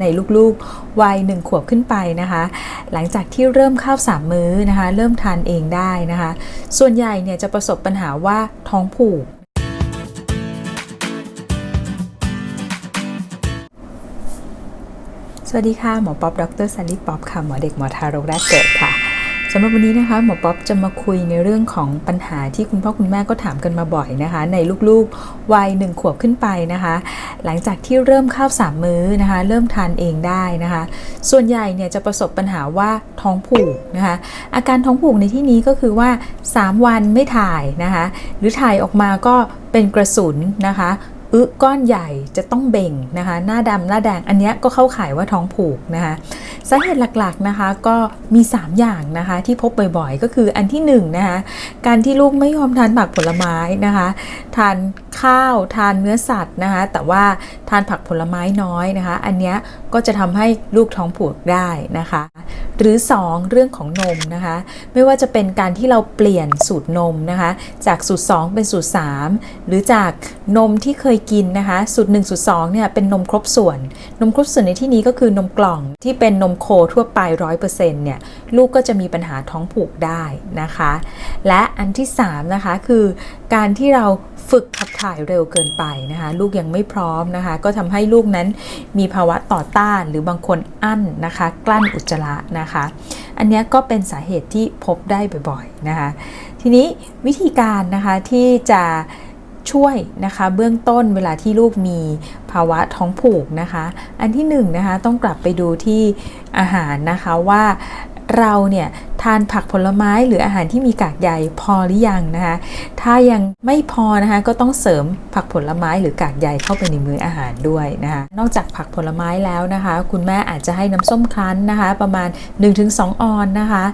ในลูกๆ วัยหนึ่งขวบขึ้นไปนะคะ หลังจากที่เริ่มข้าวสามมื้อนะคะ เริ่มทานเองได้นะคะ ส่วนใหญ่เนี่ยจะประสบปัญหาว่าท้องผูก สวัสดีค่ะ หมอป๊อบดรสันนิปป๊อบค่ะ หมอเด็กหมอทารกแรกเกิดค่ะ สำหรับวันนี้นะคะหมอป๊อบจะมาคุยในเรื่องของปัญหาที่คุณพ่อคุณแม่ก็ถามกันมาบ่อยนะคะ ในลูกๆวัยหนึ่งขวบขึ้นไปนะคะ หลังจากที่เริ่มข้าวสามมื้อนะคะ เริ่มทานเองได้นะคะ ส่วนใหญ่เนี่ยจะประสบปัญหาว่าท้องผูกนะคะ อาการท้องผูกในที่นี้ก็คือว่า 3 วันไม่ถ่ายนะคะ หรือถ่ายออกมาก็เป็นกระสุนนะคะ อึก้อนใหญ่จะต้องเบ่งนะคะ หน้าดำหน้าแดงอันนี้ก็เข้าข่ายว่าท้องผูกนะคะสาเหตุหลักๆนะคะก็มี 3 อย่างนะคะที่พบบ่อยๆ ก็คืออันที่1นงนะคะการที่ลูกไม่ยอมทานผักผลไม้นะคะ ทาน ข้าวทานเนื้อสัตว์นะคะ แต่ว่าทานผักผลไม้น้อยนะคะ อันนี้ก็จะทำให้ลูกท้องผูกได้นะคะ หรือ 2 เรื่องของนมนะคะ ไม่ว่าจะเป็นการที่เราเปลี่ยนสูตรนมนะคะ จากสูตร 2 เป็นสูตร 3 หรือจากนมที่เคยกินนะคะ สูตร 1 สูตร 2 เนี่ยเป็นนมครบส่วน นมครบส่วนในที่นี้ก็คือนมกล่องที่เป็นนมโคทั่วไป 100%เนี่ยลูกก็จะมีปัญหาท้องผูกได้นะคะ และอันที่ 3 นะคะคือการที่เราฝึกขับถ่ายเร็วเกินไปนะคะลูกยังไม่พร้อมนะคะ ก็ทำให้ลูกนั้นมีภาวะต่อต้านหรือบางคนอั้นนะคะ กลั้นอุจจาระนะคะ อันนี้ก็เป็นสาเหตุที่พบได้บ่อยๆนะคะทีนี้วิธีการนะคะที่จะช่วยนะคะเบื้องต้นเวลาที่ลูกมีภาวะท้องผูกนะคะ อันที่หนึ่งนะคะต้องกลับไปดูที่อาหารนะคะว่าเราเนี่ย ทานผักผลไม้หรืออาหารที่มีกากใยพอหรือยังนะคะ ถ้ายังไม่พอนะคะก็ต้องเสริมผักผลไม้หรือกากใยเข้าไปในมื้ออาหารด้วยนะคะ นอกจากผักผลไม้แล้วนะคะ คุณแม่อาจจะให้น้ำส้มคั้นนะคะ ประมาณ 1-2 ออนนะคะ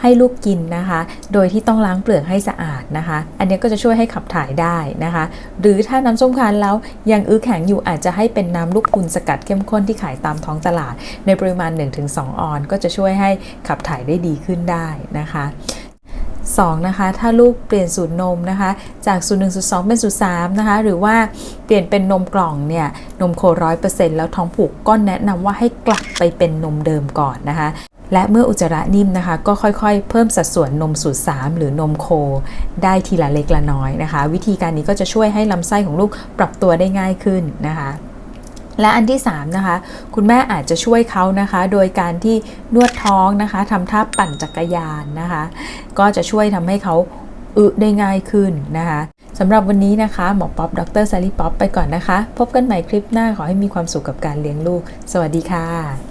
ให้ลูกกินนะคะ โดยที่ต้องล้างเปลือกให้สะอาดนะคะ อันนี้ก็จะช่วยให้ขับถ่ายได้นะคะ หรือถ้าน้ำส้มคั้นแล้วยังอื้อแข็งอยู่อาจจะให้เป็นน้ำลูกพุนสกัดเข้มข้นที่ขายตามท้องตลาด ในปริมาณ 1-2 ออน ก็จะช่วยให้ขับถ่ายได้ดีขึ้นได้นะคะ2นะคะถ้าลูกเปลี่ยนสูตรนมนะคะจากสูตร1สูตร2เป็นสูตร3นะคะหรือว่าเปลี่ยนเป็นนมกล่องเนี่ยนมโคร้อยเปอร์เซ็นต์แล้วท้องผูกก็แนะนำว่าให้กลับไปเป็นนมเดิมก่อนนะคะและเมื่ออุจจาระนิ่มนะคะ ก็ค่อยๆ เพิ่มสัดส่วนนมสูตร 3 หรือนมโค ได้ทีละเล็กละน้อยนะคะ วิธีการนี้ก็จะช่วยให้ลำไส้ของลูกปรับตัวได้ง่ายขึ้นนะคะ และอันที่3นะคะคุณแม่อาจจะช่วยเขานะคะ โดยการที่นวดท้องนะคะทำท่าปั่นจักรยานนะคะ ก็จะช่วยทำให้เขาอึได้ง่ายขึ้นนะคะสำหรับวันนี้นะคะ หมอป๊อปดรซารีป๊อปไปก่อนนะคะ พบกันใหม่คลิปหน้าขอให้มีความสุขกับการเลี้ยงลูก สวัสดีค่ะ